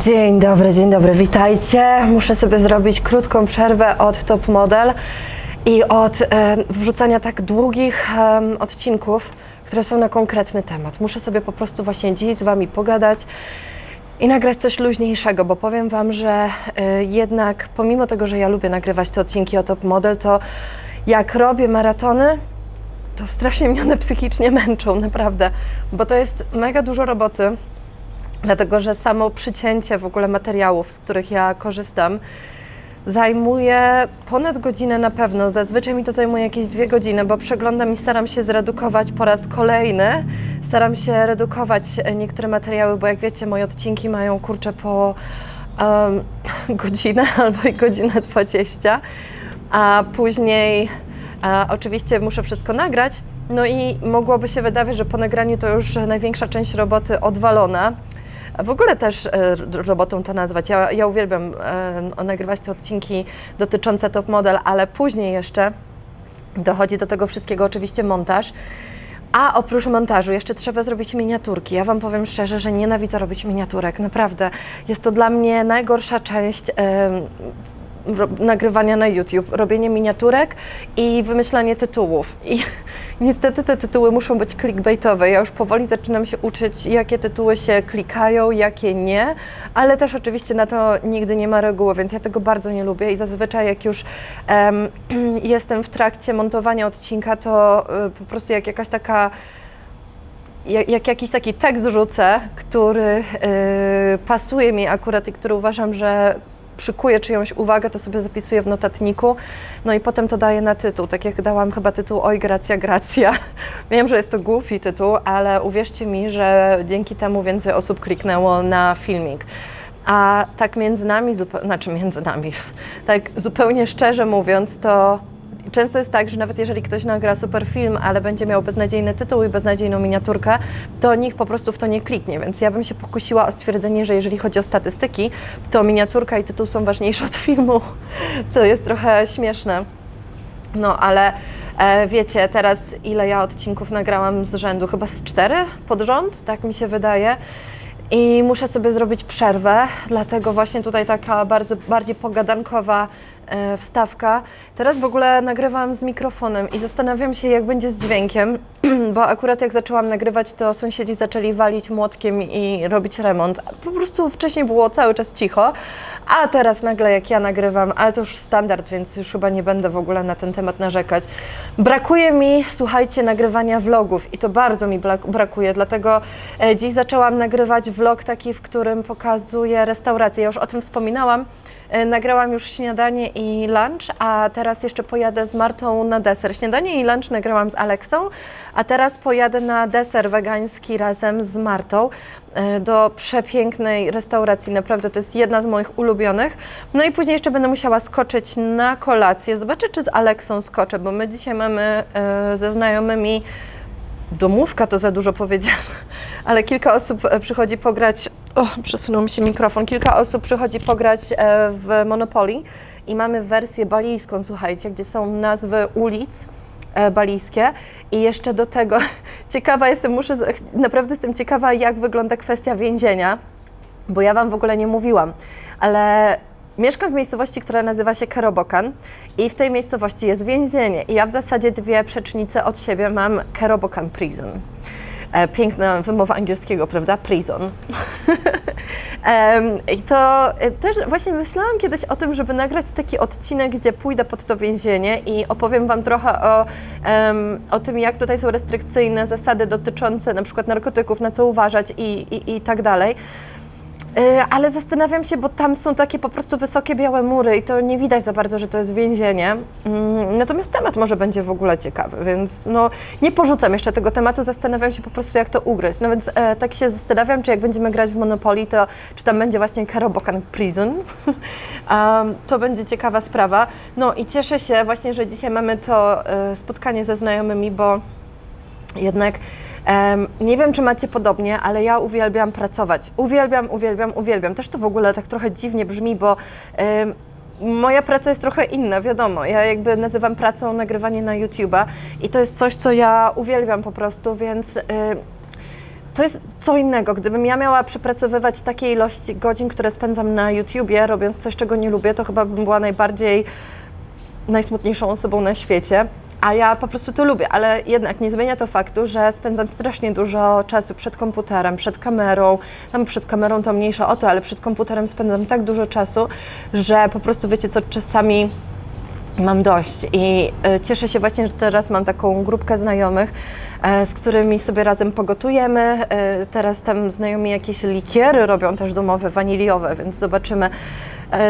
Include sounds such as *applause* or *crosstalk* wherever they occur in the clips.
Dzień dobry, dzień dobry, witajcie. Muszę sobie zrobić krótką przerwę od Top Model i od e, wrzucania tak długich em, odcinków, które są na konkretny temat. Muszę sobie po prostu właśnie dziś z Wami pogadać i nagrać coś luźniejszego, bo powiem Wam, że e, jednak pomimo tego, że ja lubię nagrywać te odcinki o Top Model, to jak robię maratony, to strasznie mnie one psychicznie męczą, naprawdę, bo to jest mega dużo roboty. Dlatego, że samo przycięcie w ogóle materiałów, z których ja korzystam, zajmuje ponad godzinę na pewno. Zazwyczaj mi to zajmuje jakieś dwie godziny, bo przeglądam i staram się zredukować po raz kolejny. Staram się redukować e, niektóre materiały, bo jak wiecie, moje odcinki mają kurczę po um, *laughs* godzinę albo i godzinę 20, a później a, oczywiście muszę wszystko nagrać. No i mogłoby się wydawać, że po nagraniu to już największa część roboty odwalona. W ogóle też e, robotą to nazwać. Ja, ja uwielbiam e, nagrywać te odcinki dotyczące top model, ale później jeszcze dochodzi do tego wszystkiego oczywiście montaż. A oprócz montażu jeszcze trzeba zrobić miniaturki. Ja Wam powiem szczerze, że nienawidzę robić miniaturek, naprawdę. Jest to dla mnie najgorsza część nagrywania na YouTube. Robienie miniaturek i wymyślanie tytułów. I *laughs* niestety te tytuły muszą być clickbaitowe. Ja już powoli zaczynam się uczyć, jakie tytuły się klikają, jakie nie, ale też oczywiście na to nigdy nie ma reguły, więc ja tego bardzo nie lubię i zazwyczaj jak już em, *clears throat* jestem w trakcie montowania odcinka, to y, po prostu jak jakaś taka jak jakiś taki tekst rzucę, który y, pasuje mi akurat i który uważam, że przykuje czyjąś uwagę, to sobie zapisuję w notatniku, no i potem to daję na tytuł, tak jak dałam chyba tytuł Oj, gracja, gracja. *laughs* Wiem, że jest to głupi tytuł, ale uwierzcie mi, że dzięki temu więcej osób kliknęło na filmik. A tak między nami, znaczy między nami, *laughs* tak zupełnie szczerze mówiąc, to Często jest tak, że nawet jeżeli ktoś nagra super film, ale będzie miał beznadziejny tytuł i beznadziejną miniaturkę, to nikt po prostu w to nie kliknie. Więc ja bym się pokusiła o stwierdzenie, że jeżeli chodzi o statystyki, to miniaturka i tytuł są ważniejsze od filmu, *laughs* co jest trochę śmieszne. No ale e, wiecie, teraz ile ja odcinków nagrałam z rzędu? Chyba z cztery pod rząd, tak mi się wydaje. I muszę sobie zrobić przerwę, dlatego właśnie tutaj taka bardzo bardziej pogadankowa wstawka. Teraz w ogóle nagrywam z mikrofonem i zastanawiam się, jak będzie z dźwiękiem, *clears throat* bo akurat jak zaczęłam nagrywać, to sąsiedzi zaczęli walić młotkiem i robić remont. Po prostu wcześniej było cały czas cicho, a teraz nagle jak ja nagrywam, ale to już standard, więc już chyba nie będę w ogóle na ten temat narzekać. Brakuje mi, słuchajcie, nagrywania vlogów i to bardzo mi brakuje, dlatego e, dziś zaczęłam nagrywać vlog taki, w którym pokazuję restaurację. Ja już o tym wspominałam. E, Nagrałam już śniadanie i lunch, a teraz jeszcze pojadę z Martą na deser. Śniadanie i lunch nagrałam z Aleksą, a teraz pojadę na deser wegański razem z Martą e, do przepięknej restauracji. Naprawdę to jest jedna z moich ulubionych. No i później jeszcze będę musiała skoczyć na kolację. Zobaczę, czy z Aleksą skoczę, bo my dzisiaj mamy e, ze znajomymi domówka to za dużo powiedziane, *laughs* ale kilka osób przychodzi pograć. O, przesunął mi się mikrofon. Kilka osób przychodzi pograć e, w Monopoly i mamy wersję balijską, słuchajcie, gdzie są nazwy ulic e, balijskie i jeszcze do tego *laughs* ciekawa jestem, muszę, naprawdę jestem ciekawa, jak wygląda kwestia więzienia, bo ja Wam w ogóle nie mówiłam, ale mieszkam w miejscowości, która nazywa się Kerobokan i w tej miejscowości jest więzienie i ja w zasadzie dwie przecznice od siebie mam Kerobokan Prison. E, Piękna wymowa angielskiego, prawda? Prison. *laughs* I to e, też właśnie myślałam kiedyś o tym, żeby nagrać taki odcinek, gdzie pójdę pod to więzienie i opowiem Wam trochę o, o tym, jak tutaj są restrykcyjne zasady dotyczące na przykład narkotyków, na co uważać i, i, i tak dalej. E, Ale zastanawiam się, bo tam są takie po prostu wysokie białe mury i to nie widać za bardzo, że to jest więzienie. Mm, Natomiast temat może będzie w ogóle ciekawy, więc no, nie porzucam jeszcze tego tematu, zastanawiam się po prostu, jak to ugryźć. No więc e, tak się zastanawiam, czy jak będziemy grać w Monopoly, to czy tam będzie właśnie Karobokan Prison. *laughs* um, to będzie ciekawa sprawa. No i cieszę się właśnie, że dzisiaj mamy to e, spotkanie ze znajomymi, bo jednak nie wiem, czy macie podobnie, ale ja uwielbiam pracować. Uwielbiam, uwielbiam, uwielbiam. Też to w ogóle tak trochę dziwnie brzmi, bo moja praca jest trochę inna, wiadomo. Ja jakby nazywam pracą nagrywanie na YouTube'a i to jest coś, co ja uwielbiam po prostu, więc em, to jest co innego. Gdybym ja miała przepracowywać takie ilości godzin, które spędzam na YouTubie, robiąc coś, czego nie lubię, to chyba bym była najbardziej najsmutniejszą osobą na świecie. A ja po prostu to lubię, ale jednak nie zmienia to faktu, że spędzam strasznie dużo czasu przed komputerem, przed kamerą. Tam przed kamerą to mniejsza o to, ale przed komputerem spędzam tak dużo czasu, że po prostu wiecie co, czasami mam dość i e, cieszę się właśnie, że teraz mam taką grupkę znajomych, e, z którymi sobie razem pogotujemy. E, Teraz tam znajomi jakieś likiery robią też domowe, waniliowe, więc zobaczymy,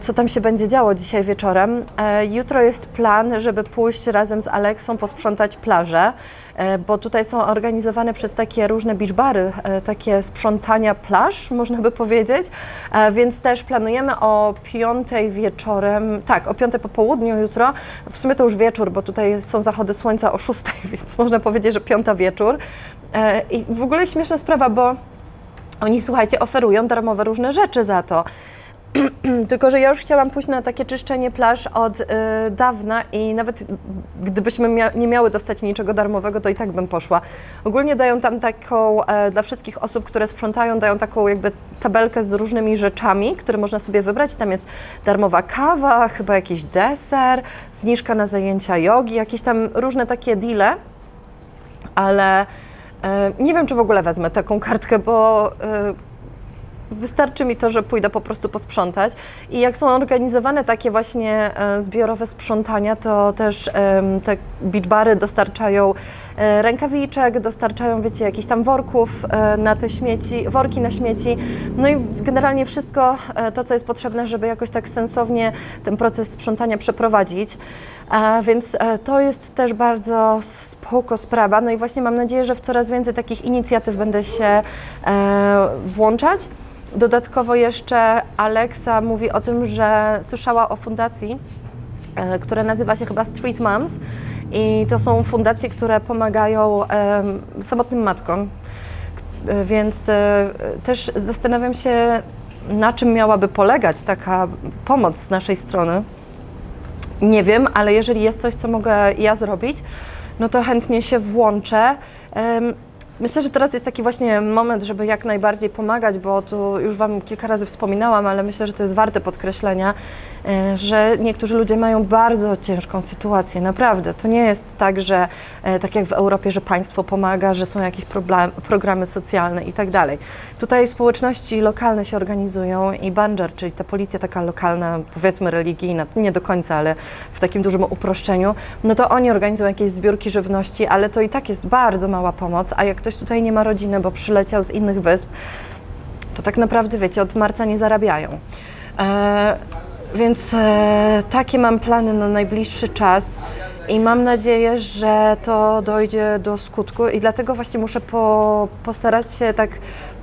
co tam się będzie działo dzisiaj wieczorem. E, Jutro jest plan, żeby pójść razem z Aleksą posprzątać plażę, e, bo tutaj są organizowane przez takie różne beach bary, e, takie sprzątania plaż, *laughs* można by powiedzieć, E, więc też planujemy o piątej wieczorem, tak, o piątej po południu jutro, w sumie to już wieczór, bo tutaj są zachody słońca o szóstej, *laughs* więc można powiedzieć, że piąta wieczór. E, I w ogóle śmieszna sprawa, bo oni, słuchajcie, oferują darmowe różne rzeczy za to. *clears throat* Tylko, że ja już chciałam pójść na takie czyszczenie plaż od y, dawna i nawet gdybyśmy mia- nie miały dostać niczego darmowego, to i tak bym poszła. Ogólnie dają tam taką, e, dla wszystkich osób, które sprzątają, dają taką jakby tabelkę z różnymi rzeczami, które można sobie wybrać. Tam jest darmowa kawa, chyba jakiś deser, zniżka na zajęcia jogi, jakieś tam różne takie deale, ale e, nie wiem, czy w ogóle wezmę taką kartkę, bo e, Wystarczy mi to, że pójdę po prostu posprzątać. I jak są organizowane takie właśnie e, zbiorowe sprzątania, to też te beach bary dostarczają e, rękawiczek, dostarczają, wiecie, jakichś tam worków e, na te śmieci, worki na śmieci. No i generalnie wszystko to, co jest potrzebne, żeby jakoś tak sensownie ten proces sprzątania przeprowadzić. A więc to jest też bardzo spoko sprawa. No i właśnie mam nadzieję, że w coraz więcej takich inicjatyw będę się włączać. Dodatkowo jeszcze Alexa mówi o tym, że słyszała o fundacji, e, która nazywa się chyba Street Moms i to są fundacje, które pomagają samotnym matkom. E, Więc e, też zastanawiam się, na czym miałaby polegać taka pomoc z naszej strony. Nie wiem, ale jeżeli jest coś, co mogę ja zrobić, no to chętnie się włączę. Myślę, że teraz jest taki właśnie moment, żeby jak najbardziej pomagać, bo tu już Wam kilka razy wspominałam, ale myślę, że to jest warte podkreślenia, e, że niektórzy ludzie mają bardzo ciężką sytuację, naprawdę. To nie jest tak, że e, tak jak w Europie, że państwo pomaga, że są jakieś problem, programy socjalne i tak dalej. Tutaj społeczności lokalne się organizują i Banjar, czyli ta policja taka lokalna, powiedzmy religijna, nie do końca, ale w takim dużym uproszczeniu, no to oni organizują jakieś zbiórki żywności, ale to i tak jest bardzo mała pomoc, a jak ktoś tutaj nie ma rodziny, bo przyleciał z innych wysp, to tak naprawdę, wiecie, od marca nie zarabiają. E, więc e, takie mam plany na najbliższy czas i mam nadzieję, że to dojdzie do skutku i dlatego właśnie muszę po, postarać się tak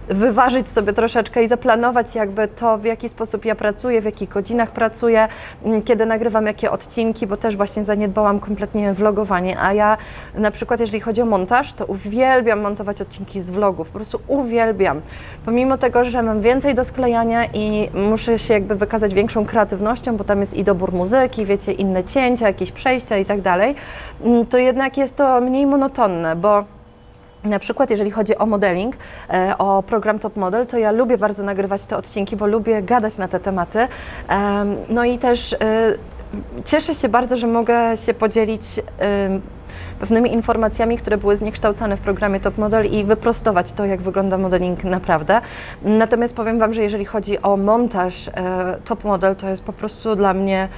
wyważyć sobie troszeczkę i zaplanować jakby to, w jaki sposób ja pracuję, w jakich godzinach pracuję, m, kiedy nagrywam jakie odcinki, bo też właśnie zaniedbałam kompletnie vlogowanie, a ja na przykład jeżeli chodzi o montaż, to uwielbiam montować odcinki z vlogów, po prostu uwielbiam. Pomimo tego, że mam więcej do sklejania i muszę się jakby wykazać większą kreatywnością, bo tam jest i dobór muzyki, wiecie, inne cięcia, jakieś przejścia i tak dalej, m, to jednak jest to mniej monotonne, bo na przykład, jeżeli chodzi o modeling, e, o program Top Model, to ja lubię bardzo nagrywać te odcinki, bo lubię gadać na te tematy. Em, No i też e, cieszę się bardzo, że mogę się podzielić pewnymi informacjami, które były zniekształcane w programie Top Model i wyprostować to, jak wygląda modeling naprawdę. Natomiast powiem Wam, że jeżeli chodzi o montaż e, Top Model, to jest po prostu dla mnie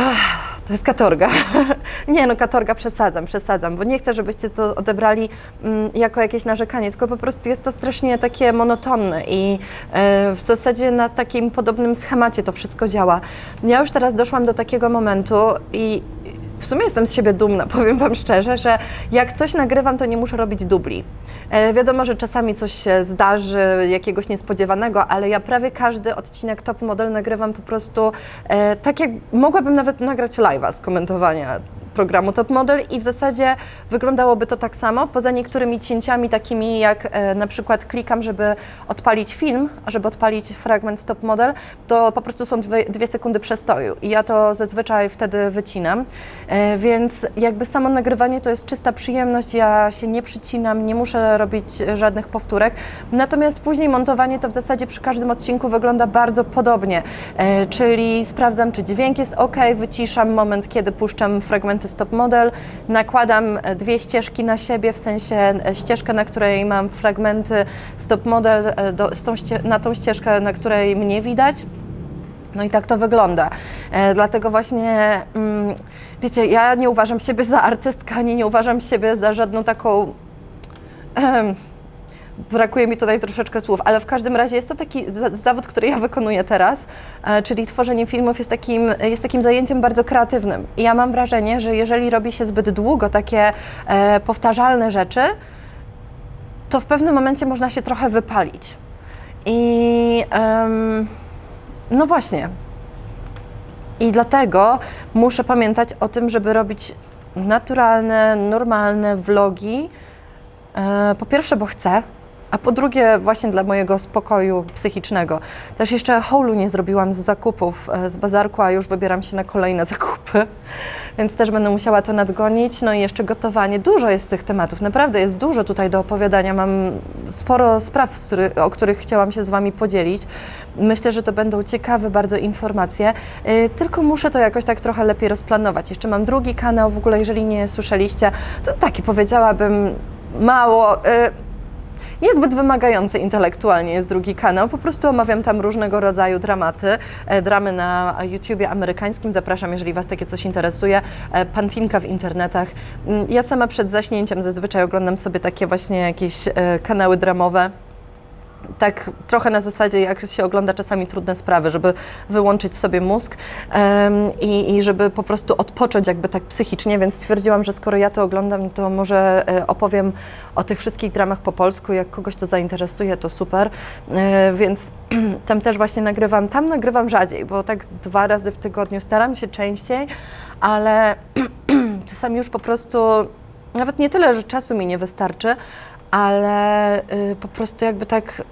Ach, to jest katorga. *laughs* nie no, katorga przesadzam, przesadzam, bo nie chcę, żebyście to odebrali mm, jako jakieś narzekanie, tylko po prostu jest to strasznie takie monotonne i e, w zasadzie na takim podobnym schemacie to wszystko działa. Ja już teraz doszłam do takiego momentu i w sumie jestem z siebie dumna, *laughs* powiem Wam szczerze, że jak coś nagrywam, to nie muszę robić dubli. E, wiadomo, że czasami coś się zdarzy, jakiegoś niespodziewanego, ale ja prawie każdy odcinek Top Model nagrywam po prostu e, tak, jak mogłabym nawet nagrać live'a z komentowania programu Top Model i w zasadzie wyglądałoby to tak samo, poza niektórymi cięciami takimi jak e, na przykład klikam, żeby odpalić film, a żeby odpalić fragment Top Model, to po prostu są dwie, dwie sekundy przestoju i ja to zazwyczaj wtedy wycinam, e, więc jakby samo nagrywanie to jest czysta przyjemność, ja się nie przycinam, nie muszę robić żadnych powtórek, natomiast później montowanie to w zasadzie przy każdym odcinku wygląda bardzo podobnie, e, czyli sprawdzam, czy dźwięk jest ok, wyciszam moment, kiedy puszczam fragmenty stop model, nakładam dwie ścieżki na siebie, w sensie e, ścieżkę, na której mam fragmenty stop model, e, do, tą na tą ścieżkę, na której mnie widać. No i tak to wygląda. E, dlatego właśnie, mm, wiecie, ja nie uważam siebie za artystkę, ani nie uważam siebie za żadną taką. *clears throat* brakuje mi tutaj troszeczkę słów, ale w każdym razie jest to taki za- zawód, który ja wykonuję teraz, e, czyli tworzenie filmów jest takim, jest takim zajęciem bardzo kreatywnym. I ja mam wrażenie, że jeżeli robi się zbyt długo takie e, powtarzalne rzeczy, to w pewnym momencie można się trochę wypalić. I em, no właśnie. I dlatego muszę pamiętać o tym, żeby robić naturalne, normalne vlogi. E, po pierwsze, bo chcę, a po drugie, właśnie dla mojego spokoju psychicznego. Też jeszcze haulu nie zrobiłam z zakupów e, z bazarku, a już wybieram się na kolejne *laughs* zakupy, więc też będę musiała to nadgonić. No i jeszcze gotowanie. Dużo jest tych tematów, naprawdę jest dużo tutaj do opowiadania. Mam sporo spraw, o których chciałam się z Wami podzielić. Myślę, że to będą ciekawe bardzo informacje, yy, tylko muszę to jakoś tak trochę lepiej rozplanować. Jeszcze mam drugi kanał, w ogóle jeżeli nie słyszeliście, to taki powiedziałabym mało... Yy, Niezbyt wymagający intelektualnie jest drugi kanał, po prostu omawiam tam różnego rodzaju dramaty, e, dramy na YouTubie amerykańskim, zapraszam, jeżeli Was takie coś interesuje, e, pantinka w internetach. Mm, Ja sama przed zaśnięciem zazwyczaj oglądam sobie takie właśnie jakieś e, kanały dramowe, tak trochę na zasadzie, jak się ogląda czasami trudne sprawy, żeby wyłączyć sobie mózg em, i, i żeby po prostu odpocząć jakby tak psychicznie, więc stwierdziłam, że skoro ja to oglądam, to może e, opowiem o tych wszystkich dramach po polsku, jak kogoś to zainteresuje, to super, E, więc *clears throat* tam też właśnie nagrywam, tam nagrywam rzadziej, bo tak dwa razy w tygodniu staram się częściej, ale *clears throat* czasami już po prostu nawet nie tyle, że czasu mi nie wystarczy, ale y, po prostu jakby tak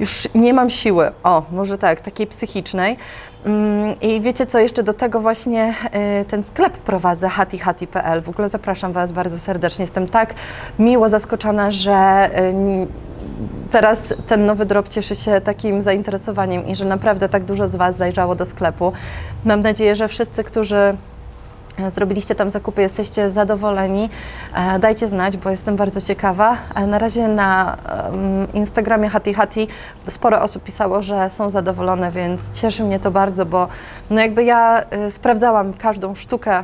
już nie mam siły, o, może tak, takiej psychicznej. Mm, I wiecie co, jeszcze do tego właśnie y, ten sklep prowadzę, hatihati.pl. W ogóle zapraszam Was bardzo serdecznie. Jestem tak miło zaskoczona, że y, teraz ten nowy drop cieszy się takim zainteresowaniem i że naprawdę tak dużo z Was zajrzało do sklepu. Mam nadzieję, że wszyscy, którzy zrobiliście tam zakupy, jesteście zadowoleni, e, dajcie znać, bo jestem bardzo ciekawa. E, Na razie na Instagramie Hati Hati sporo osób pisało, że są zadowolone, więc cieszy mnie to bardzo, bo no jakby ja e, sprawdzałam każdą sztukę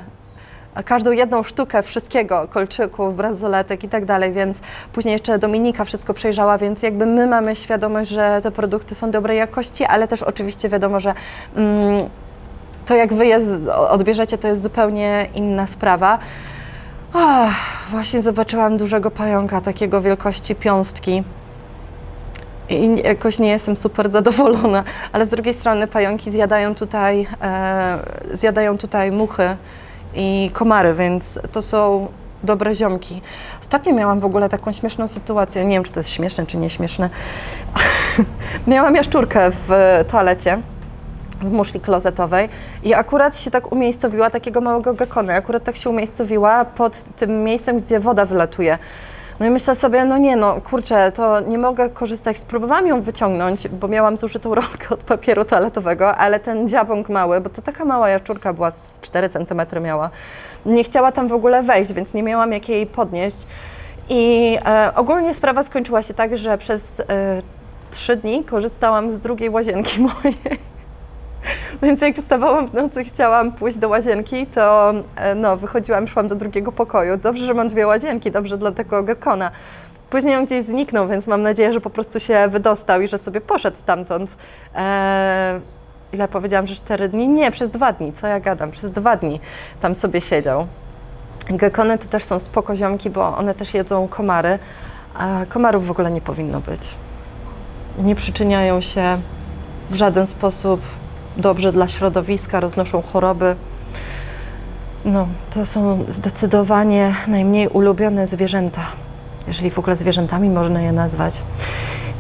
każdą jedną sztukę wszystkiego, kolczyków, bransoletek i tak dalej, więc później jeszcze Dominika wszystko przejrzała, więc jakby my mamy świadomość, że te produkty są dobrej jakości, ale też oczywiście wiadomo, że mm, to jak wy je odbierzecie, to jest zupełnie inna sprawa. Ach, właśnie zobaczyłam dużego pająka, takiego wielkości piąstki. I jakoś nie jestem super zadowolona, ale z drugiej strony pająki zjadają tutaj, e, zjadają tutaj muchy i komary, więc to są dobre ziomki. Ostatnio miałam w ogóle taką śmieszną sytuację, nie wiem czy to jest śmieszne czy nieśmieszne. *laughs* miałam jaszczurkę w toalecie w muszli klozetowej i akurat się tak umiejscowiła takiego małego gekona, akurat tak się umiejscowiła pod tym miejscem, gdzie woda wylatuje. No i myślę sobie, no nie no, kurczę, to nie mogę korzystać. Spróbowałam ją wyciągnąć, bo miałam zużytą *laughs* rączkę od papieru toaletowego, ale ten dziabąk mały, bo to taka mała jaszczurka była, z 4 cm miała, nie chciała tam w ogóle wejść, więc nie miałam jak jej podnieść. I e, ogólnie sprawa skończyła się tak, że przez e, trzy dni korzystałam z drugiej łazienki *laughs* mojej. *laughs* Więc jak wstawałam w nocy, chciałam pójść do łazienki, to e, no, wychodziłam, szłam do drugiego pokoju. Dobrze, że mam dwie łazienki, dobrze dla tego gekona. Później on gdzieś zniknął, więc mam nadzieję, że po prostu się wydostał i że sobie poszedł stamtąd. E, ile powiedziałam, że cztery dni? Nie, przez dwa dni. Co ja gadam? Przez dwa dni tam sobie siedział. Gekony to też są spoko ziomki, bo one też jedzą komary, a komarów w ogóle nie powinno być. Nie przyczyniają się w żaden sposób dobrze dla środowiska, roznoszą choroby. No, to są zdecydowanie najmniej ulubione zwierzęta, jeżeli w ogóle zwierzętami można je nazwać.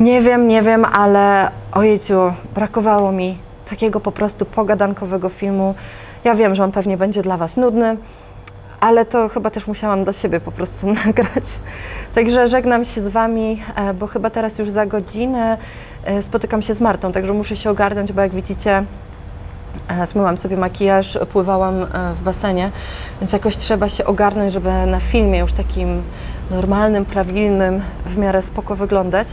Nie wiem, nie wiem, ale ojejciu, brakowało mi takiego po prostu pogadankowego filmu. Ja wiem, że on pewnie będzie dla Was nudny, ale to chyba też musiałam do siebie po prostu *laughs* nagrać. Także żegnam się z Wami, e, bo chyba teraz już za godzinę e, spotykam się z Martą, także muszę się ogarnąć, bo jak widzicie, zmyłam sobie makijaż, pływałam e, w basenie, więc jakoś trzeba się ogarnąć, żeby na filmie już takim normalnym, prawilnym, w miarę spoko wyglądać.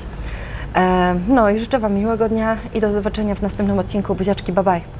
E, No i życzę Wam miłego dnia i do zobaczenia w następnym odcinku. Buziaczki, bye bye.